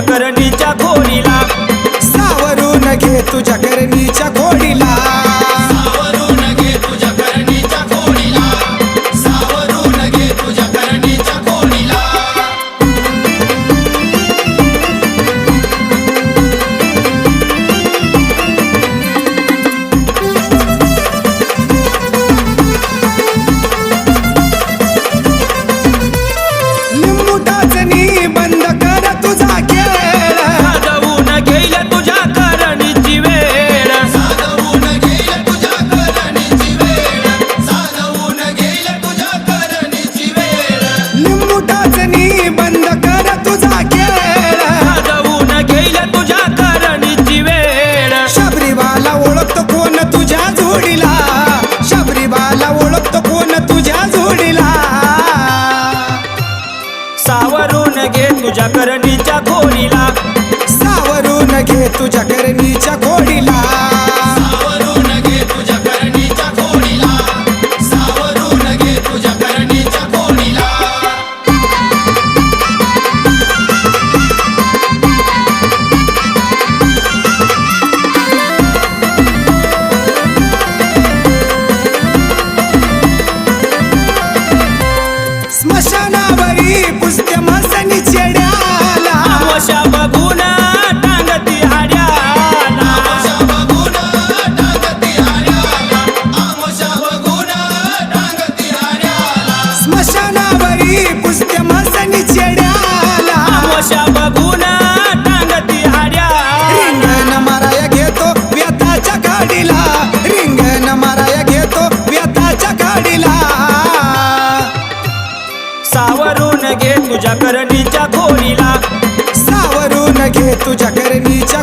तुझ्या करणीच्या खोलीला सावरून घे तुझ्या करणीच्या करणीच्या कोणीला सावरून घे तुझ्या करणीच्या घेऊन घेऊन तुझ्या करेनीच्या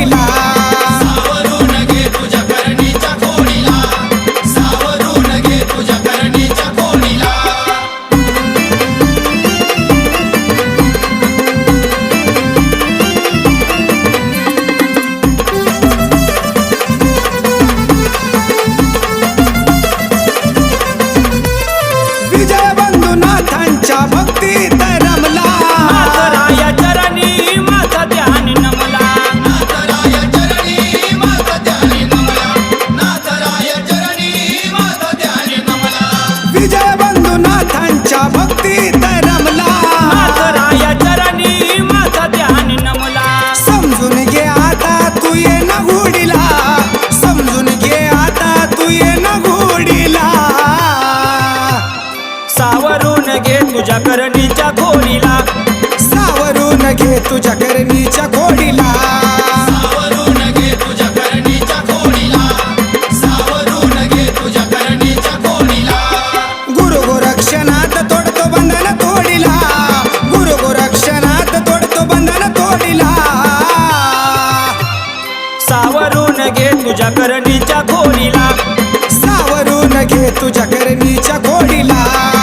करडीच्या खोडीला सावरून घे तुझ्या करणीच्या खोडीला सावरून घे तुझ्या करणीच्या खोडीला तोडतो बंधन तोडतो बंधन घे तुझ्या करणीच्या खोडीला सावरून घे तुझ्या करणीच्या खोडीला